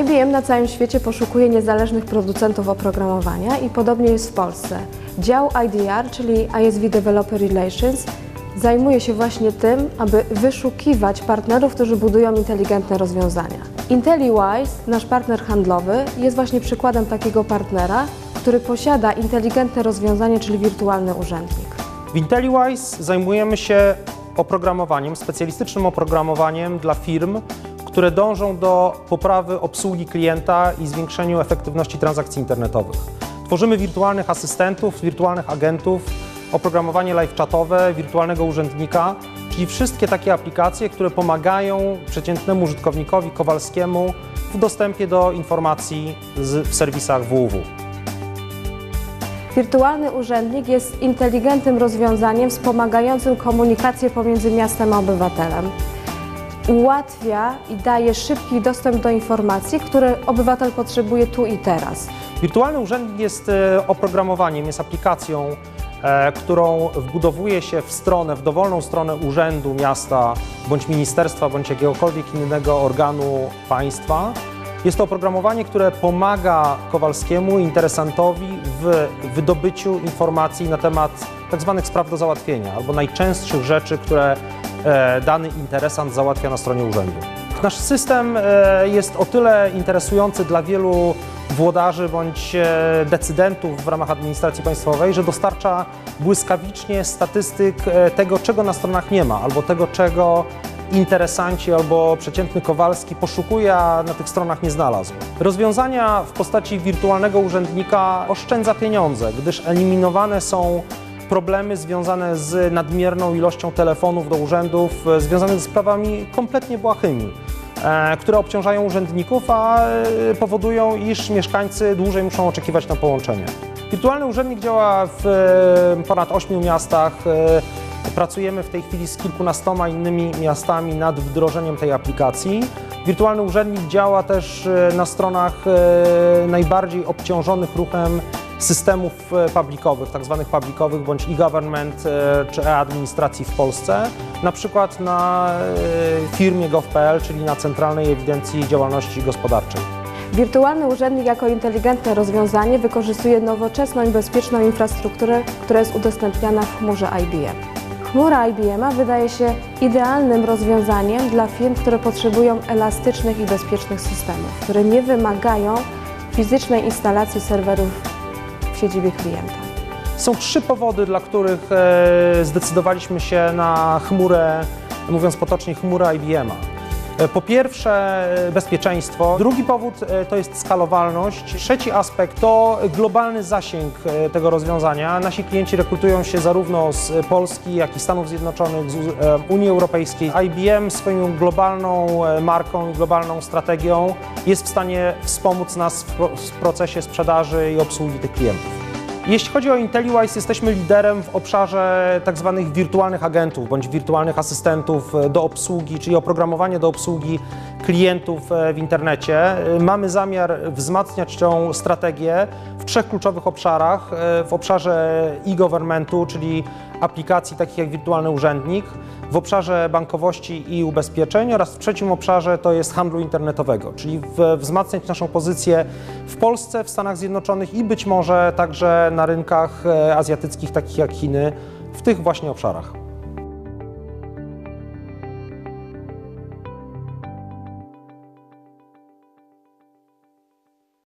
IBM na całym świecie poszukuje niezależnych producentów oprogramowania i podobnie jest w Polsce. Dział IDR, czyli ISV Developer Relations, zajmuje się właśnie tym, aby wyszukiwać partnerów, którzy budują inteligentne rozwiązania. IntelliWise, nasz partner handlowy, jest właśnie przykładem takiego partnera, który posiada inteligentne rozwiązanie, czyli wirtualny urzędnik. W IntelliWise zajmujemy się oprogramowaniem, specjalistycznym oprogramowaniem dla firm, które dążą do poprawy obsługi klienta i zwiększeniu efektywności transakcji internetowych. Tworzymy wirtualnych asystentów, wirtualnych agentów, oprogramowanie live chatowe, wirtualnego urzędnika, czyli wszystkie takie aplikacje, które pomagają przeciętnemu użytkownikowi Kowalskiemu w dostępie do informacji z, w serwisach www. Wirtualny urzędnik jest inteligentnym rozwiązaniem wspomagającym komunikację pomiędzy miastem a obywatelem. Ułatwia i daje szybki dostęp do informacji, które obywatel potrzebuje tu i teraz. Wirtualny urzędnik jest e, oprogramowaniem, jest aplikacją, e, którą wbudowuje się w stronę, w dowolną stronę urzędu, miasta, bądź ministerstwa, bądź jakiegokolwiek innego organu państwa. Jest to oprogramowanie, które pomaga Kowalskiemu, interesantowi w wydobyciu informacji na temat tzw. spraw do załatwienia albo najczęstszych rzeczy, które dany interesant załatwia na stronie urzędu. Nasz system e, jest o tyle interesujący dla wielu włodarzy bądź e, decydentów w ramach administracji państwowej, że dostarcza błyskawicznie statystyk e, tego, czego na stronach nie ma, albo tego, czego interesanci albo przeciętny Kowalski poszukuje, a na tych stronach nie znalazł. Rozwiązania w postaci wirtualnego urzędnika oszczędza pieniądze, gdyż eliminowane są problemy związane z nadmierną ilością telefonów do urzędów, e, związanych z sprawami kompletnie błahymi, e, które obciążają urzędników, a e, powodują, iż mieszkańcy dłużej muszą oczekiwać na połączenie. Wirtualny urzędnik działa w ponad ośmiu miastach. Pracujemy w tej chwili z kilkunastoma innymi miastami nad wdrożeniem tej aplikacji. Wirtualny urzędnik działa też na stronach najbardziej obciążonych ruchem systemów e, publikowych, tak zwanych publikowych bądź e-government e, czy e-administracji w Polsce, na przykład na e, firmie gov.pl, czyli na Centralnej Ewidencji Działalności Gospodarczej. Wirtualny urzędnik jako inteligentne rozwiązanie wykorzystuje nowoczesną i bezpieczną infrastrukturę, która jest udostępniana w chmurze IBM. Chmura IBM wydaje się idealnym rozwiązaniem dla firm, które potrzebują elastycznych i bezpiecznych systemów, które nie wymagają fizycznej instalacji serwerów siedzibie klienta. Są trzy powody, dla których e, zdecydowaliśmy się na chmurę, mówiąc potocznie, chmurę IBM-a. E, Po pierwsze e, bezpieczeństwo, drugi powód e, to jest skalowalność, trzeci aspekt to globalny zasięg tego rozwiązania. Nasi klienci rekrutują się zarówno z Polski, jak i Stanów Zjednoczonych, z Unii Europejskiej. IBM swoją globalną marką i globalną strategią jest w stanie wspomóc nas w procesie sprzedaży i obsługi tych klientów. Jeśli chodzi o IntelliWise, jesteśmy liderem w obszarze tak zwanych wirtualnych agentów bądź wirtualnych asystentów e, do obsługi, czyli oprogramowanie do obsługi klientów e, w internecie. E, Mamy zamiar wzmacniać tą strategię w trzech kluczowych obszarach. W obszarze e-governmentu, czyli aplikacji takich jak wirtualny urzędnik, w obszarze bankowości i ubezpieczeń oraz w trzecim obszarze to jest handlu internetowego, czyli wzmacniać naszą pozycję w Polsce, w Stanach Zjednoczonych i być może także na rynkach e, azjatyckich takich jak Chiny, w tych właśnie obszarach.